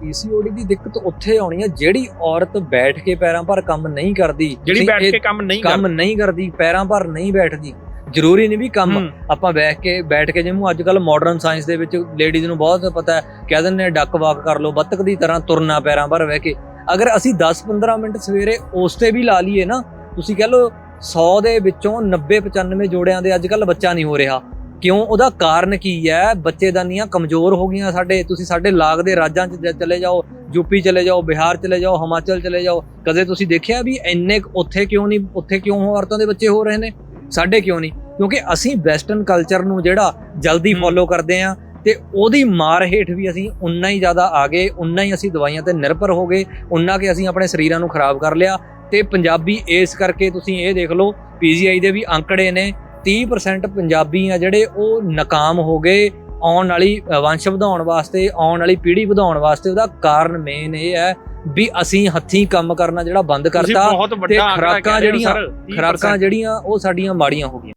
PCOD ਦੀ ਦਿੱਕਤ ਉੱਥੇ ਆਉਣੀ ਹੈ ਜਿਹੜੀ ਔਰਤ ਬੈਠ ਕੇ ਪੈਰਾਂ ਪਰ ਕੰਮ ਨਹੀਂ ਕਰਦੀ। ਜਿਹੜੀ ਬੈਠ ਕੇ ਕੰਮ ਨਹੀਂ ਕੰਮ ਨਹੀਂ ਕਰਦੀ ਪੈਰਾਂ ਪਰ ਨਹੀਂ ਬੈਠਦੀ। ਜ਼ਰੂਰੀ ਨਹੀਂ ਵੀ ਕੰਮ ਆਪਾਂ ਬੈਠ ਕੇ ਬੈਠ ਕੇ ਜਿਵੇਂ ਅੱਜ ਕੱਲ ਮਾਡਰਨ ਸਾਇੰਸ ਦੇ ਵਿੱਚ ਲੇਡੀਜ਼ ਨੂੰ ਬਹੁਤ ਪਤਾ ਹੈ ਕਹਿ ਦਿੰਦੇ ਨੇ ਡੱਕ ਵਾਕ ਕਰ ਲਓ ਬੱਤਕ ਦੀ ਤਰ੍ਹਾਂ ਤੁਰਨਾ ਪੈਰਾਂ ਪਰ ਬਹਿ ਕੇ। ਅਗਰ ਅਸੀਂ 10-15 ਮਿੰਟ ਸਵੇਰੇ ਉਸ ਤੇ ਵੀ ਲਾ ਲਈਏ ਨਾ ਤੁਸੀਂ ਕਹਿ ਲਓ 100 ਦੇ ਵਿੱਚੋਂ 90-95 ਜੋੜਿਆਂ ਦੇ ਅੱਜ ਕੱਲ ਬੱਚਾ ਨਹੀਂ ਹੋ ਰਿਹਾ। ਕਿਉਂ? ਉਹਦਾ ਕਾਰਨ ਕੀ ਹੈ? ਬੱਚੇਦਾਨੀਆਂ ਕਮਜ਼ੋਰ ਹੋ ਗਈਆਂ ਸਾਡੇ। ਤੁਸੀਂ ਸਾਡੇ ਲਾਗ ਦੇ ਰਾਜਾਂ 'ਚ ਚਲੇ ਜਾਓ ਯੂਪੀ ਚਲੇ ਜਾਓ ਬਿਹਾਰ ਚਲੇ ਜਾਓ ਹਿਮਾਚਲ ਚਲੇ ਜਾਓ। ਕਦੇ ਤੁਸੀਂ ਦੇਖਿਆ ਵੀ ਇੰਨੇ ਉੱਥੇ ਕਿਉਂ ਨਹੀਂ ਉੱਥੇ ਕਿਉਂ ਔਰਤਾਂ ਦੇ ਬੱਚੇ ਹੋ ਰਹੇ ਨੇ? ਸਾਡੇ ਕਿਉਂ ਨਹੀਂ? ਕਿਉਂਕਿ ਅਸੀਂ ਵੈਸਟਰਨ ਕਲਚਰ ਨੂੰ ਜਿਹੜਾ ਜਲਦੀ। ਫੋਲੋ ਕਰਦੇ ਆ ਤੇ ਉਹਦੀ ਮਾਰ ਹੇਠ ਵੀ ਅਸੀਂ ਉਨਾ ਹੀ ਜ਼ਿਆਦਾ ਆ ਗਏ ਉਨਾ ਹੀ ਅਸੀਂ ਦਵਾਈਆਂ ਤੇ ਨਿਰਭਰ ਹੋ ਗਏ ਉਨਾ ਕਿ ਅਸੀਂ ਆਪਣੇ ਸਰੀਰਾਂ ਨੂੰ ਖਰਾਬ ਕਰ ਲਿਆ ਤੇ ਪੰਜਾਬੀ ਇਸ ਕਰਕੇ ਤੁਸੀਂ ਇਹ ਦੇਖ ਲਓ ਪੀਜੀਆਈ ਦੇ ਵੀ ਅੰਕੜੇ ਨੇ 30% ਪੰਜਾਬੀ ਆ ਜਿਹੜੇ ਉਹ ਨਾਕਾਮ ਹੋ ਗਏ ਆਉਣ ਵਾਲੀ ਵੰਸ਼ ਵਧਾਉਣ ਵਾਸਤੇ ਆਉਣ ਵਾਲੀ ਪੀੜ੍ਹੀ ਵਧਾਉਣ ਵਾਸਤੇ ਉਹਦਾ ਕਾਰਨ ਮੇਨ ਇਹ ਹੈ ਵੀ ਅਸੀਂ ਹੱਥੀਂ ਕੰਮ ਕਰਨਾ ਜਿਹੜਾ ਬੰਦ ਕਰਤਾ ਤੇ ਖੁਰਾਕਾਂ ਜਿਹੜੀਆਂ ਸਰ, 30% ਖੁਰਾਕਾਂ ਜਿਹੜੀਆਂ ਉਹ ਸਾਡੀਆਂ ਮਾੜੀਆਂ ਹੋ ਗਈਆਂ।